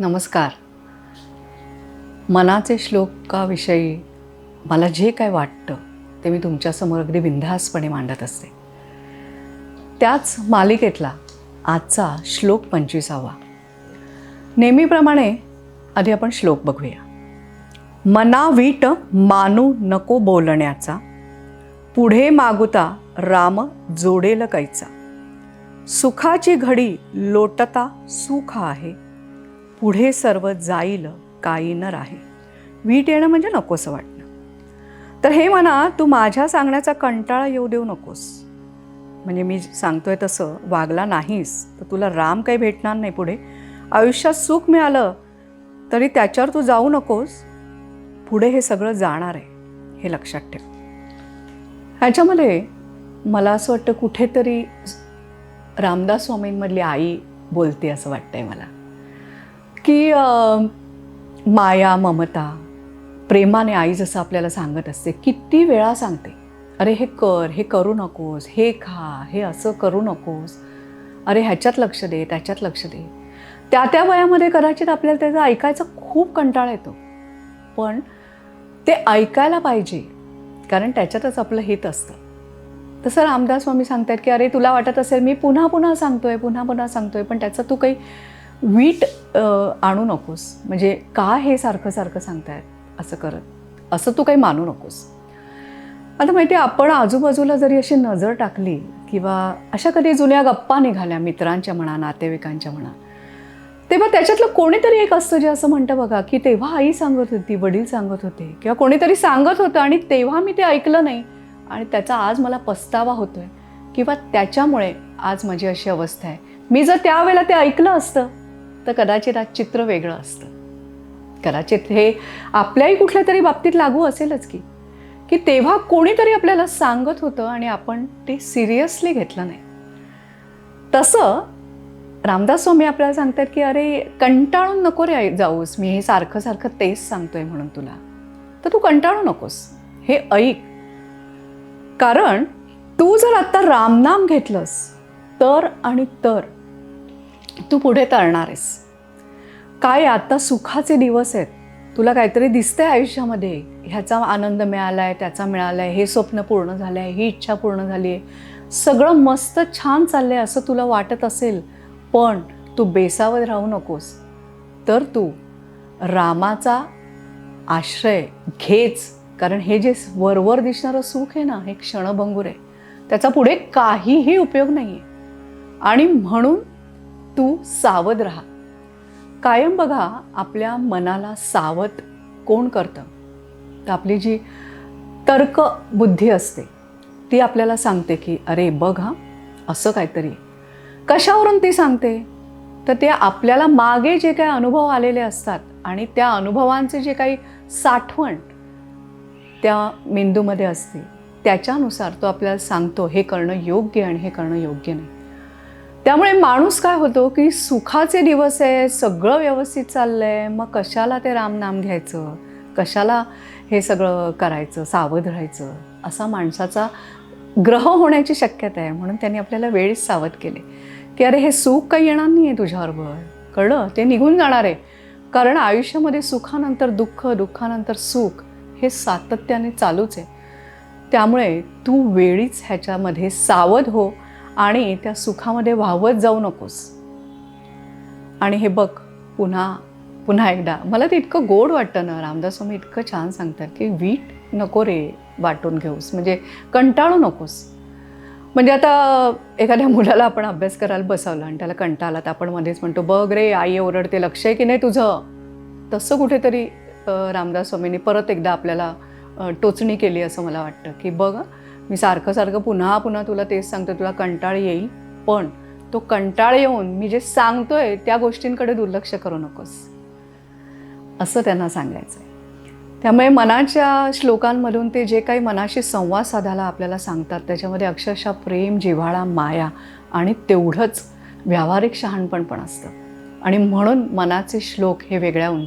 नमस्कार. मनाचे श्लोकाविषयी मला जे काय वाटतं ते मी तुमच्यासमोर अगदी बिनधास्तपणे मांडत असते. त्याच मालिकेतला आजचा श्लोक पंचवीसावा. नेहमीप्रमाणे आधी आपण श्लोक बघूया. मनावीट मानू नको बोलण्याचा पुढे मागुता राम जोडेल कैचा. सुखाची घडी लोटता सुख आहे पुढे सर्व जाईल काही न राहे वीट येणं म्हणजे नकोसं वाटणं. तर हे म्हणा तू माझ्या सांगण्याचा कंटाळा येऊ देऊ नकोस. म्हणजे मी सांगतोय तसं वागला नाहीस तर तुला राम काही भेटणार नाही पुढे. आयुष्यात सुख मिळालं तरी त्याच्यावर तू जाऊ नकोस. पुढे हे सगळं जाणार आहे हे लक्षात ठेव. ह्याच्यामध्ये मला असं वाटतं कुठेतरी रामदास स्वामींमधली आई बोलते असं वाटतंय मला. की माया ममता प्रेमाने आई जसं आपल्याला सांगत असते किती वेळा सांगते अरे हे कर हे करू नकोस हे खा हे असं करू नकोस. अरे ह्याच्यात लक्ष दे त्याच्यात लक्ष दे. त्या त्या वयामध्ये कदाचित आपल्याला त्याचा ऐकायचा खूप कंटाळा येतो. पण ते ऐकायला पाहिजे कारण त्याच्यातच आपलं हित असतं. तसं रामदास स्वामी सांगतात की अरे तुला वाटत असेल मी पुन्हा पुन्हा सांगतोय पुन्हा पुन्हा सांगतोय पण त्याचं तू काही वीट आणू नकोस. म्हणजे का हे सारखं सारखं सांगतायत असं करत. असं तू काही मानू नकोस. आता माहिती आहे, आपण आजूबाजूला जरी अशी नजर टाकली किंवा अशा कधी जुन्या गप्पा निघाल्या मित्रांच्या म्हणा नातेवाईकांच्या म्हणा तेव्हा त्याच्यातलं कोणीतरी एक असतं जे असं म्हणतं बघा की तेव्हा आई सांगत होती वडील सांगत होते किंवा कोणीतरी सांगत होतं आणि तेव्हा मी ते ऐकलं नाही. आणि त्याचा आज मला पस्तावा होतोय. किंवा त्याच्यामुळे आज माझी अशी अवस्था आहे. मी जर त्यावेळेला ते ऐकलं असतं तर कदाचित आज चित्र वेगळं असतं. कदाचित हे आपल्याही कुठल्या तरी बाबतीत लागू असेलच की की तेव्हा कोणीतरी आपल्याला सांगत होतं आणि आपण ते सिरियसली घेतलं नाही. तसं रामदास स्वामी आपल्याला सांगतात की अरे कंटाळून नको रे जाऊस. मी हे सारखं सारखं तेच सांगतोय म्हणून तुला. तर तू कंटाळू नकोस. हे ऐक. कारण तू जर आत्ता रामनाम घेतलंस तर आणि तर तू पुढे तरणार आहेस. काय आता सुखाचे दिवस आहेत? तुला काहीतरी दिसतंय आयुष्यामध्ये. ह्याचा आनंद मिळाला आहे त्याचा मिळाला आहे हे स्वप्न पूर्ण झालं आहे ही इच्छा पूर्ण झाली आहे सगळं मस्त छान चाललं आहे असं तुला वाटत असेल पण तू बेसावत राहू नकोस. तर तू रामाचा आश्रय घेच कारण हे जे वरवर दिसणारं सुख आहे ना हे क्षणभंगूर आहे. त्याचा पुढे काहीही उपयोग नाही आहे आणि म्हणून तू सावध राहा. कायम बघा आपल्या मनाला सावध कोण करतं? तर आपली जी तर्क बुद्धी असते ती आपल्याला सांगते की अरे बघ हा असं काहीतरी कशावरून ती सांगते? तर ते आपल्याला मागे जे काही अनुभव आलेले असतात आणि त्या अनुभवांचे जे काही साठवण त्या मेंदूमध्ये असते त्याच्यानुसार तो आपल्याला सांगतो हे करणं योग्य आणि हे करणं योग्य नाही. त्यामुळे माणूस काय होतो की सुखाचे दिवस आहे सगळं व्यवस्थित चाललंय मग कशाला ते रामनाम घ्यायचं? कशाला हे सगळं करायचं सावध राहायचं? असा माणसाचा ग्रह होण्याची शक्यता आहे म्हणून त्यांनी आपल्याला वेळीच सावध केले. की अरे हे सुख काही येणार नाही आहे तुझ्याबरोबर. कळलं? ते निघून जाणार आहे. कारण आयुष्यामध्ये सुखानंतर दुःख दुःखानंतर सुख हे सातत्याने चालूच आहे. त्यामुळे तू वेळीच ह्याच्यामध्ये सावध हो. आणि त्या सुखामध्ये वाहवत जाऊ नकोस. आणि हे बघ पुन्हा पुन्हा एकदा मला ते इतकं गोड वाटतं ना रामदास स्वामी इतकं छान सांगतात की वीट नको रे वाटून घेऊस म्हणजे कंटाळू नकोस. म्हणजे आता एखाद्या मुलाला आपण अभ्यास करायला बसवलं आणि त्याला कंटाळला तर आपण मध्येच म्हणतो बघ रे आई ओरडते लक्ष आहे की नाही तुझं? तसं कुठेतरी रामदास स्वामींनी परत एकदा आपल्याला टोचणी केली असं मला वाटतं की बघ मी सारखं सारखं पुन्हा पुन्हा तुला तेच सांगतो तुला कंटाळ येईल पण तो कंटाळ येऊन मी जे सांगतोय त्या गोष्टींकडे दुर्लक्ष करू नकोस. असं त्यांना सांगायचं आहे त्यामुळे मनाच्या श्लोकांमधून ते जे काही मनाशी संवाद साधायला आपल्याला सांगतात त्याच्यामध्ये अक्षरशः प्रेम जिव्हाळा माया आणि तेवढंच व्यावहारिक शहाणपण पण असतं. आणि म्हणून मनाचे श्लोक हे वेगळ्या उंची